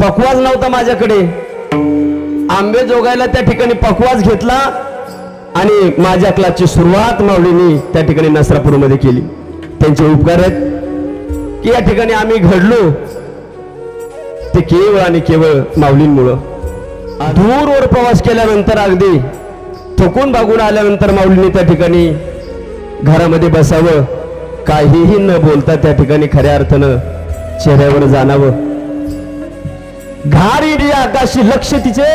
पकवाज नव्हता माझ्याकडे. आंबे जोगायला त्या ठिकाणी पकवाज घेतला आणि माझ्या क्लासची सुरुवात माऊलींनी त्या ठिकाणी नसरापूरमध्ये केली. त्यांचे उपकार आहेत की या ठिकाणी आम्ही घडलो. ते केवळ आणि केवळ माऊलींमुळं. दूरवर प्रवास केल्यानंतर अगदी थकून भागून आल्यानंतर माऊलींनी त्या ठिकाणी घरामध्ये बसावं. काहीही न बोलता त्या ठिकाणी खऱ्या अर्थानं चेहऱ्यावर जाणावं. घार इडी आकाशी लक्ष तिचे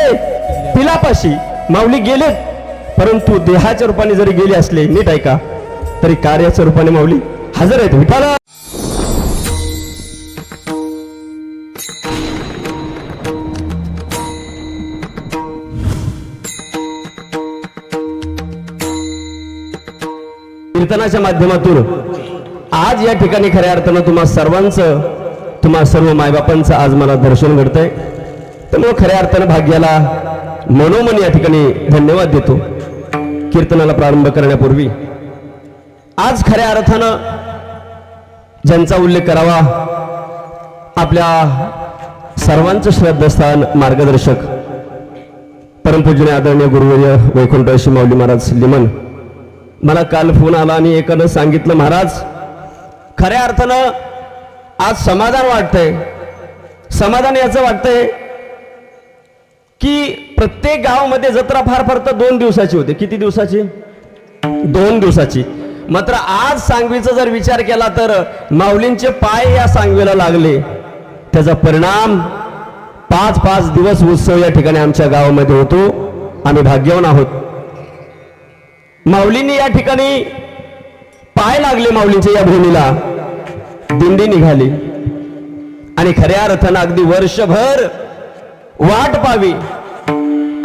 पिलापाशी माऊली गेलेत परंतु देहाच्या रूपाने जरी गेले असले नीट ऐका तरी कार्याच्या रूपाने माऊली हजर आहेत. विठाला कीर्तनाच्या माध्यमातून आज या ठिकाणी खऱ्या अर्थानं तुम्हा सर्वांचं तुम्हा सर्व मायबापांचं आज मला दर्शन घडतंय. मग खऱ्या अर्थानं भाग्याला मनोमन या ठिकाणी धन्यवाद देतो. कीर्तनाला प्रारंभ करण्यापूर्वी. आज खऱ्या अर्थानं ज्यांचा उल्लेख करावा आपल्या सर्वांचं श्रद्धास्थान मार्गदर्शक परमपूजने आदरणीय गुरुवर्य वैकुंठ श्री माऊली महाराज लिमन. मला काल फोन आला आणि एकानं सांगितलं महाराज खऱ्या अर्थानं आज समाधान वाटतंय. समाधान याचं वाटतंय की प्रत्येक गावामध्ये जत्रा फार फार तर दोन दिवसाची होते. किती दिवसाची? दोन दिवसाची. मात्र आज सांगवीचा जर विचार केला तर माऊलींचे पाय या सांगवीला लागले. त्याचा परिणाम पाच पाच दिवस उत्सव या ठिकाणी आमच्या गावामध्ये होतो. आम्ही भाग्यवान आहोत. माऊलींनी या ठिकाणी पाय लागले माऊलींच्या या भूमीला. दिंडी निघाली. आणि खऱ्या अर्थानं अगदी वर्षभर वाट पावी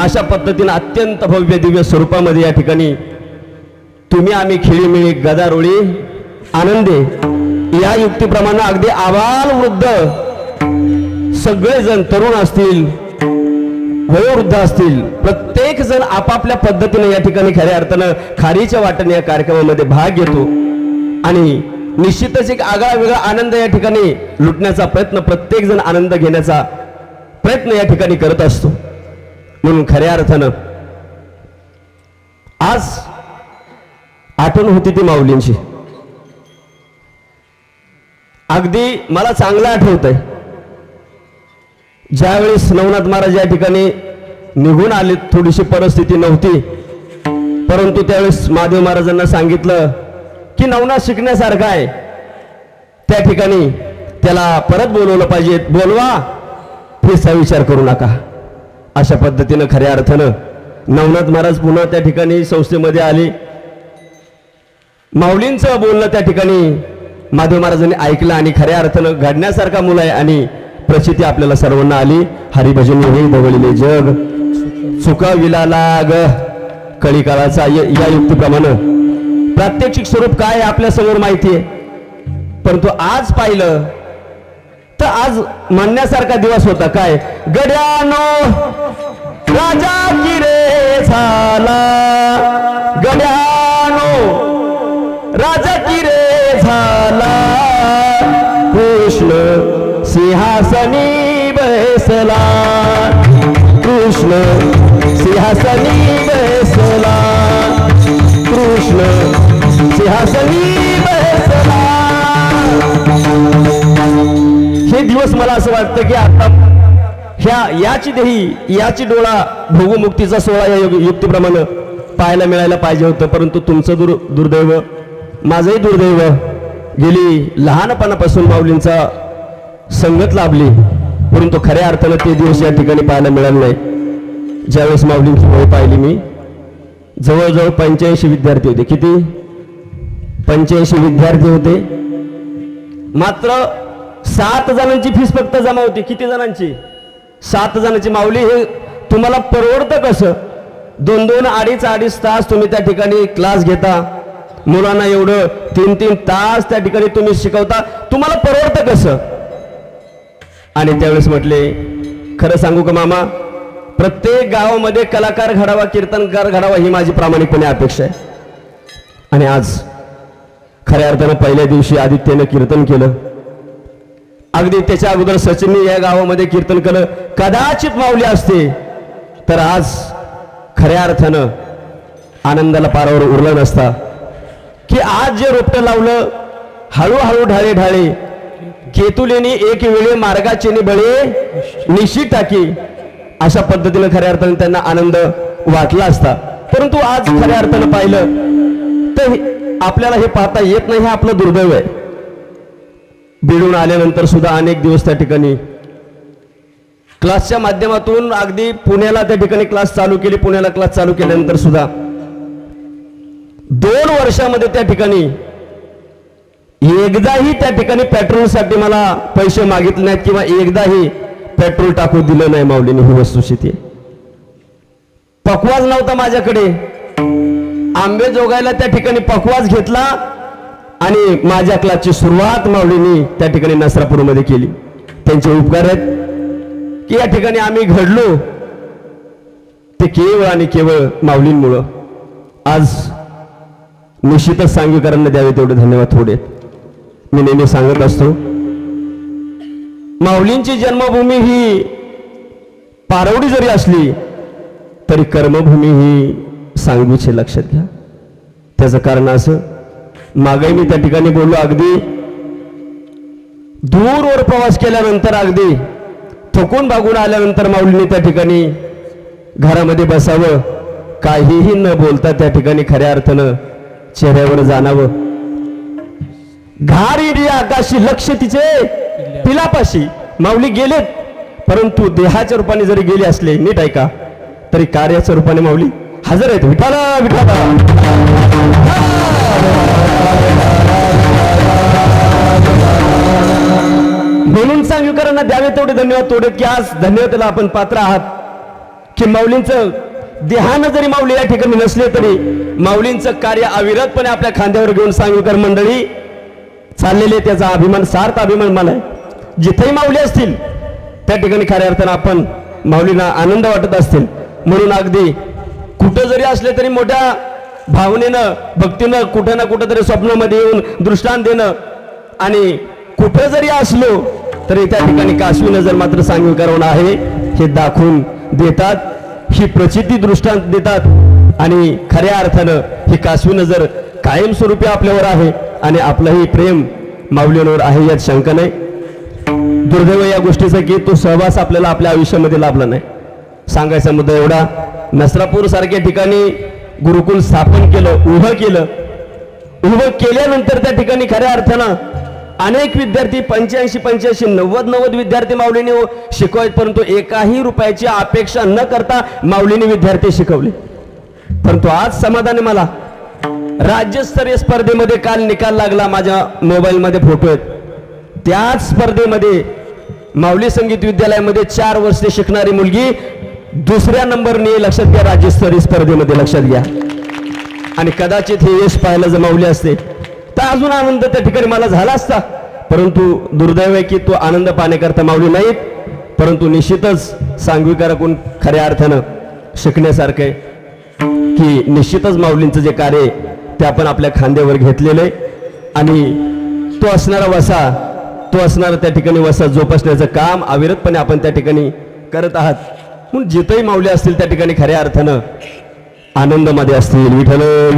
अशा पद्धतीनं अत्यंत भव्य दिव्य स्वरूपामध्ये या ठिकाणी तुम्ही आम्ही खिळीमिळी गदारोळी आनंदे या युक्तीप्रमाणे अगदी आबाल वृद्ध सगळेजण तरुण असतील वयोवृद्ध असतील प्रत्येक जण आपापल्या पद्धतीने या ठिकाणी खऱ्या अर्थानं खारीच्या वाटेने या कार्यक्रमामध्ये भाग घेतो. आणि निश्चितच एक आगळा वेगळा आनंद या ठिकाणी लुटण्याचा प्रयत्न प्रत्येक जण आनंद घेण्याचा प्रयत्न या ठिकाणी करत असतो. म्हणून खऱ्या अर्थानं आज आठवण होती ती माऊलींची. अगदी मला चांगलं आठवत आहे ज्यावेळेस नवनाथ महाराज या ठिकाणी निघून आले थोडीशी परिस्थिती नव्हती परंतु त्यावेळेस महादेव महाराजांना सांगितलं की नवनाथ शिकण्यासारखा आहे. त्या ठिकाणी त्याला परत बोलवलं पाहिजे. बोलवा. फिरचा विचार करू नका. अशा पद्धतीनं खऱ्या अर्थानं नवनाथ महाराज पुन्हा त्या ठिकाणी संस्थेमध्ये आले. माऊलींचं बोलणं त्या ठिकाणी माधव महाराजांनी ऐकलं आणि खऱ्या अर्थानं घडण्यासारखा मुलं आहे आणि प्रचिती आपल्याला सर्वांना आली. हरिभजन हे दवळलेले जग. चुकाविला लाग. कळी काळाचा या युक्तीप्रमाणे प्रात्यक्षिक स्वरूप काय आहे आपल्यासमोर माहिती आहे. परंतु आज पाहिलं तर आज म्हणण्यासारखा दिवस होता. काय? गड्यानो राजा किरे झाला. गड्यानो राजा किरे झाला. कृष्ण सिंहासनी बसला. कृष्ण सिंहासनी बसला. कृष्ण हे दिवस मला असं वाटतं की आता ह्या याची देही याची डोळा भोगमुक्तीचा सोहळा या युक्तीप्रमाणे पाहायला मिळायला पाहिजे होतं. परंतु तुमचं दुर दुर्दैव माझंही दुर्दैव गेली लहानपणापासून माऊलींचा संगत लाभली. परंतु खऱ्या अर्थानं ते दिवस या ठिकाणी पाहायला मिळाले नाही. ज्यावेळेस माऊलींची वय पाहिली मी जवळजवळ पंच्याऐंशी विद्यार्थी होते. किती? पंच्याऐंशी विद्यार्थी होते. मात्र सात जणांची फीस फक्त जमा होती. किती जणांची? सात जणांची. माऊली हे तुम्हाला परवडतं कसं? दोन दोन अडीच अडीच तास तुम्ही त्या ठिकाणी क्लास घेता. मुलांना एवढं तीन तीन तास त्या ठिकाणी तुम्ही शिकवता. तुम्हाला परवडतं कसं? आणि त्यावेळेस म्हटले खरं सांगू का मामा? प्रत्येक गावामध्ये कलाकार घडावा कीर्तनकार घडावा ही माझी प्रामाणिकपणे अपेक्षा आहे. आणि आज खऱ्या अर्थानं पहिल्या दिवशी आदित्यनं कीर्तन केलं. अगदी त्याच्या अगोदर सचिननी या गावामध्ये कीर्तन केलं. कदाचित माऊली असते तर आज खऱ्या अर्थानं आनंदाला पारावर उरलं नसता. की आज जे रोपटं लावलं हळूहळू ढाळे ढाळे केतुलेनी एक वेळे मार्गाचे बळे निशी टाकी अशा पद्धतीनं खऱ्या अर्थानं त्यांना आनंद वाटला असता. परंतु आज खऱ्या अर्थानं पाहिलं तर आपल्याला हे पाहता येत नाही हे आपलं दुर्दैव आहे. बिडून आल्यानंतर सुद्धा अनेक दिवस त्या ठिकाणी क्लासच्या माध्यमातून अगदी पुण्याला त्या ठिकाणी क्लास चालू केली पुण्याला क्लास चालू केल्यानंतर सुद्धा दोन वर्षामध्ये त्या ठिकाणी एकदाही त्या ठिकाणी पेट्रोलसाठी मला पैसे मागितले नाहीत किंवा एकदाही पेट्रोल टाकू दिलं नाही माऊलीने ही वस्तुस्थिती. पकवाज नव्हता माझ्याकडे. आंबे जोगायला त्या ठिकाणी पकवास घेतला आणि माझ्या क्लासची सुरुवात माऊलींनी त्या ठिकाणी नसरापूरमध्ये केली. त्यांचे उपकार आहेत की या ठिकाणी आम्ही घडलो. ते केवळ आणि केवळ माऊलींमुळं. आज निश्चितच सांगवीकरांना द्यावे तेवढे धन्यवाद थोडे मी नेहमी सांगत असतो माऊलींची जन्मभूमी ही पारवडी जरी असली तरी कर्मभूमी ही सांगवीचे लक्षात घ्या त्याचं कारण असं मागे मी त्या ठिकाणी बोललो अगदी दूरवर प्रवास केल्यानंतर अगदी थकून भागून आल्यानंतर माऊलीने त्या ठिकाणी घरामध्ये बसावं. काहीही न बोलता त्या ठिकाणी खऱ्या अर्थानं चेहऱ्यावर जाणावं. घार इडी आकाशी लक्ष तिचे पिलापाशी. माऊली गेलेत परंतु देहाच्या रूपाने जरी गेले असले नीट ऐका तरी कार्याच्या रूपाने माऊली हजर आहेत. विठाला विठाला म्हणून सांगवीकरांना द्यावे तेवढे धन्यवाद तेवढे की आज धन्यवादाला आपण पात्र आहात. की माऊलींचं देहानं जरी माऊली या ठिकाणी नसले तरी माऊलींचं कार्य अविरतपणे आपल्या खांद्यावर घेऊन सांगवीकर मंडळी चाललेले त्याचा अभिमान सार्थ अभिमान मला आहे. जिथेही माऊली असतील त्या ठिकाणी खऱ्या अर्थानं आपण माऊलींना आनंद वाटत असतील. म्हणून अगदी कुठं जरी असले तरी मोठ्या भावनेनं भक्तीनं कुठं ना कुठं तरी स्वप्नामध्ये येऊन दृष्टांत देणं आणि कुठं जरी असलो तरी त्या ठिकाणी काश्मी नजर मात्र सांगवीकरण आहे. हे दाखवून देतात. ही प्रचिती दृष्टांत देतात आणि खऱ्या अर्थानं ही काश्मी नजर कायमस्वरूपी आपल्यावर आहे आणि आपलंही प्रेम माऊलींवर आहे यात शंका नाही. दुर्दैव या गोष्टीचा की तो सहवास आपल्याला आपल्या आयुष्यामध्ये लाभला नाही. सांगायचा मुद्दा एवढा नसरापूर सारख्या ठिकाणी गुरुकुल स्थापन केलं उभं केलं. उभं केल्यानंतर त्या ठिकाणी खऱ्या अर्थानं अनेक विद्यार्थी पंच्याऐंशी पंच्याऐंशी नव्वद नव्वद विद्यार्थी माऊलीने हो शिकवायत परंतु एकाही रुपयाची अपेक्षा न करता माऊलीने विद्यार्थी शिकवले. परंतु आज समाधान मला राज्यस्तरीय स्पर्धेमध्ये काल निकाल लागला माझ्या मोबाईलमध्ये फोटो आहेत. त्याच स्पर्धेमध्ये माऊली संगीत विद्यालयामध्ये चार वर्षे शिकणारी मुलगी दुसऱ्या नंबरने लक्षात घ्या राज्यस्तरीय स्पर्धेमध्ये लक्षात घ्या. आणि कदाचित हे यश पाहायला जमावले असते. तर अजून आनंद त्या ठिकाणी मला झाला असता. परंतु दुर्दैव आहे की तो आनंद पाहण्याकरता माऊली नाहीत. परंतु निश्चितच सांगविकाराकडून खऱ्या अर्थानं शिकण्यासारखं आहे की निश्चितच माऊलींचं जे कार्य आहे ते आपण आपल्या खांद्यावर घेतलेलं आहे. आणि तो असणारा वसा तो असणारा त्या ठिकाणी वसा जोपासण्याचं काम अविरतपणे आपण त्या ठिकाणी करत आहात. म्हणून जिथंही माऊली असतील त्या ठिकाणी खऱ्या अर्थानं आनंदामध्ये असतील विठ्ठल